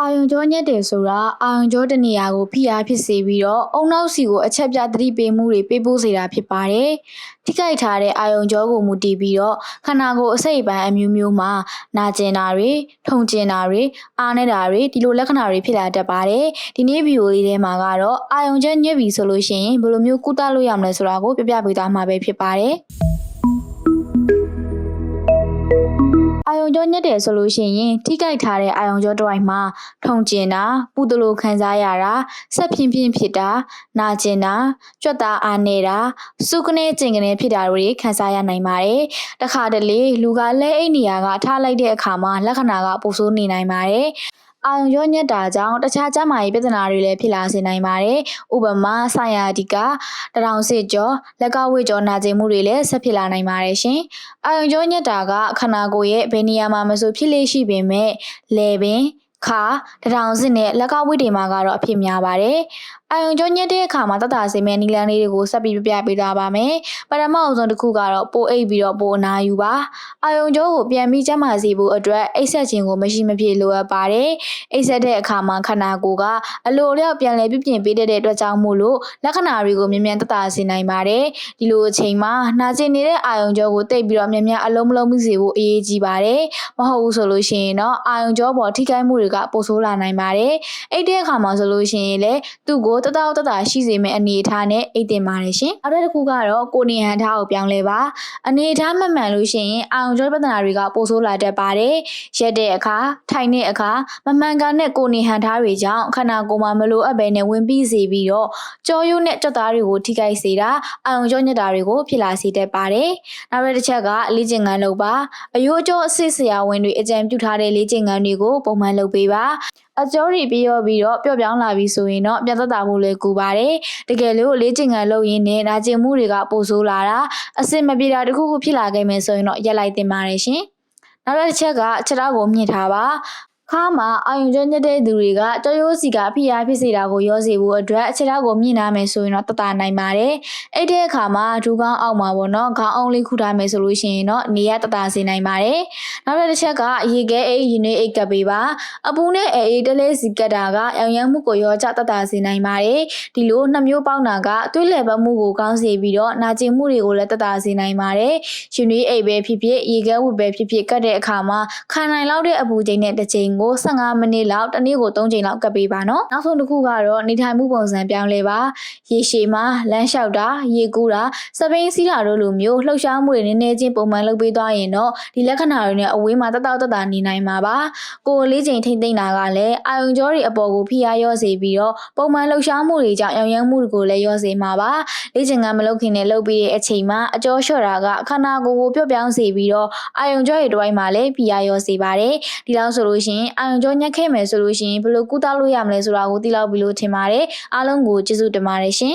အာယုံကြောညက်တယ်ဆိုတာအာယုံကြောတစ်နေရာကိုဖိအားဖြစ်စေပြီးတော့အုံနောက်စီကိုအချက်ပြသတိပေးမှုတွေပေးပို့စေတာဖြစ်ပါတယ်။ထိခိုက်ထားတဲ့အာယုံကြောကိုမူတည်ပြီးတော့ခန္ဓာကိုယ်အစိတ်အပိုင်းအမျိုးမျိုးမှာနာကျင်တာတွေထုံကျင်တာတွေအားနေတာတွေဒီလိုလက္ခဏာတွေဖြစ်လာတတ်ပါတယ်။ဒီနေ့ဗီဒီယိုလေးထဲမှာကတော့အာယုံကြောညက်ပြီဆိုလို့ရှိရင်ဘယ်လိုမျိုးကုသလို့ရမလဲဆိုတာကိုပြပြပေးသွားမှာပဲဖြစ်ပါတယ်။ ယုံကြောညက်တယ်ဆိုလို့ရှိရင်ထိကြိုက်ထားတဲ့အာယုံကြောတစ်ဝိုက်မှာထုံကျင်တာပူတလို့ခံစားရတာဆက်ဖြင်းဖြင်းဖြစ်တာနာကျင်တာကြွက်သားအားနေတာစုကနေကျင်ကနေဖြစ်တာတွေခံစားရနိုင်ပါတယ်တခါတလေလူကလက်အိတ်နေရာကထားလိုက်တဲ့အခါမှာလက္ခဏာကပိုဆိုးနေနိုင်ပါတယ် အာယုံရောညက်တာကြောင့်တခြားကျန်းမာရေးပြဿနာတွေလည်းဖြစ်လာစေနိုင်ပါတယ်။ဥပမာဆိုင်ယာဒီကတရောင်စစ်ကြောလက်ကောက်ဝိတ်ကြောနာကျင်မှုတွေလည်းဆက်ဖြစ်လာနိုင်ပါတယ်ရှင်။အာယုံကြောညက်တာကခန္ဓာကိုယ်ရဲ့ဘယ်နေရာမှာမဆိုဖြစ်လေရှိပေမဲ့လေပင်ခါတရောင်စစ်နဲ့လက်ကောက်ဝိတ်တွေမှာကတော့အဖြစ်များပါတယ်။ အာယုံကြောညက်တဲ့အခါမှာတတ်တာစေမဲ့နီလန်းလေးတွေကိုဆက်ပြီးပြပြပေးသွားပါမယ်။ပထမအဆုံးတစ်ခုကတော့ပိုအိပ်ပြီးတော့ပိုအနာယူပါ။အာယုံကြောကိုပြန်ပြီးကျန်းမာစေဖို့အတွက်အိပ်ဆက်ခြင်းကိုမရှိမဖြစ်လိုအပ်ပါတယ်။အိပ်ဆက်တဲ့အခါမှာခန္ဓာကိုယ်ကအလိုအလျောက်ပြန်လည်ပြုပြင်ပေးတဲ့အတွက်ကြောင့်မို့လို့လက္ခဏာတွေကိုမြင်မြန်တတ်တာစေနိုင်ပါတယ်။ဒီလိုအချိန်မှာနှာကျင်နေတဲ့အာယုံကြောကိုတိတ်ပြီးတော့မြင်မြန်အလုံးမလုံးမှုစေဖို့အရေးကြီးပါတယ်။မဟုတ်ဘူးဆိုလို့ရှိရင်တော့အာယုံကြောပေါ်ထိခိုက်မှုတွေကပိုဆိုးလာနိုင်ပါတယ်။အိပ်တဲ့အခါမှာဆိုလို့ရှိရင်လည်းသူ့ကိုတတောက်တတရှိစေမယ့်အနေအထားနဲ့အိတ်တင်ပါတယ်ရှင်။နောက်တစ်ခုကတော့ကိုနေဟန်ထားကိုပြောင်းလဲပါ။အနေအထားမှန်မှန်လို့ရှိရင်အာရုံကြောပြဿနာတွေကပိုဆိုးလာတတ်ပါတယ်။ရက်တဲ့အခါထိုင်တဲ့အခါမမှန်ကန်တဲ့ကိုနေဟန်ထားတွေကြောင့်ခန္ဓာကိုယ်မှာမလိုအပ်ဘဲနဲ့ဝင်ပြီးစေပြီးတော့ကြောရိုးနဲ့ကြွက်သားတွေကိုထိခိုက်စေတာအာရုံကြောညက်တာတွေကိုဖြစ်လာစေတတ်ပါတယ်။နောက်တစ်ချက်ကလေ့ကျင့်ခန်းလုပ်ပါ။အယိုးအကျော်အစစ်ဆရာဝန်တွေအကြံပြုထားတဲ့လေ့ကျင့်ခန်းတွေကိုပုံမှန်လုပ်ပေးပါ။အကျော်တွေပြီးရောပြီးတော့ပျော့ပြောင်းလာပြီဆိုရင်တော့ပြန်သက်သာဖို့လည်းကူပါတယ်။တကယ်လို့လေ့ကျင့်ခန်းလုပ်ရင်းနဲ့နာကျင်မှုတွေကပိုဆိုးလာတာအစစ်မပြေတာတခုခုဖြစ်လာခဲ့မယ်ဆိုရင်တော့ရက်လိုက်တင်ပါတယ်ရှင်။နောက်တစ်ချက်ကခြေထောက်ကိုမြင့်ထားပါ ခါမှာအာယုံကျွမ်းညက်တဲ့သူတွေကကြောရိုးစီကဖိအားဖြစ်စေတာကိုရောစေဖို့အတွက်အခြေထောက်ကိုမြင့်နာမယ်ဆိုရင်တော့တတနိုင်ပါတယ်။အဲ့တဲ့အခါမှာဒူကောင်းအောက်မှာပေါ့နော်ခေါင်းအောင်လေးခုထားမယ်ဆိုလို့ရှိရင်တော့နေရတတစေနိုင်ပါတယ်။နောက်တစ်ချက်ကရေခဲအိတ်ရင်နေအိတ်ကပ်ပေးပါ။အပူနဲ့အေအေးတလဲစီကတ်တာကရောင်ရမ်းမှုကိုရောကြတတစေနိုင်ပါတယ်။ဒီလိုနှစ်မျိုးပေါင်းတာကသွေးလည်ပတ်မှုကိုကောင်းစေပြီးတော့နာကျင်မှုတွေကိုလည်းတတစေနိုင်ပါတယ်။ရှင်နေအိတ်ပဲဖြစ်ဖြစ်ရေခဲဝတ်ပဲဖြစ်ဖြစ်ကတ်တဲ့အခါမှာခံနိုင်လောက်တဲ့အပူချိန်နဲ့တစ်ချိန်ကို15မိနစ်လောက်တစ်နေ့ကို3ချိန်လောက်ကပ်ပေးပါနော်နောက်ဆုံးတစ်ခုကတော့နေထိုင်မှုပုံစံပြောင်းလဲပါရေရှည်မှာလမ်းလျှောက်တာရေကူးတာစပိန်စီးတာတို့လိုမျိုးလှုပ်ရှားမှုတွေနည်းနည်းချင်းပုံမှန်လုပ်ပေးသွားရင်တော့ဒီလက္ခဏာတွေနဲ့အဝေးမှာတတောက်တတာနေနိုင်မှာပါကိုယ်လေးချိန်ထိမ့်သိမ့်တာကလည်းအာယုံကြောတွေအပေါ်ကိုဖိအားရောစေပြီးတော့ပုံမှန်လှုပ်ရှားမှုတွေကြောင့်ရောင်ရမ်းမှုတွေကိုလည်းရောစေမှာပါလေ့ကျင့်ခန်းမလုပ်ခင်နဲ့လုပ်ပြီးတဲ့အချိန်မှာအကျော်လျှော့တာကခန္ဓာကိုယ်ကိုပျော့ပြောင်းစေပြီးတော့အာယုံကြောတွေတစ်ဝိုက်မှာလည်းဖိအားရောစေပါတယ်ဒီလောက်ဆိုလို့ရှိရင်အာယုံကြောညက်ခဲ့မယ်ဆိုလို့ရှိရင်ဘယ်လိုကုသလို့ရမလဲဆိုတာကိုသိလောက်ပြီလို့ထင်ပါတယ်အားလုံးကိုကျေးဇူးတင်ပါတယ်ရှင်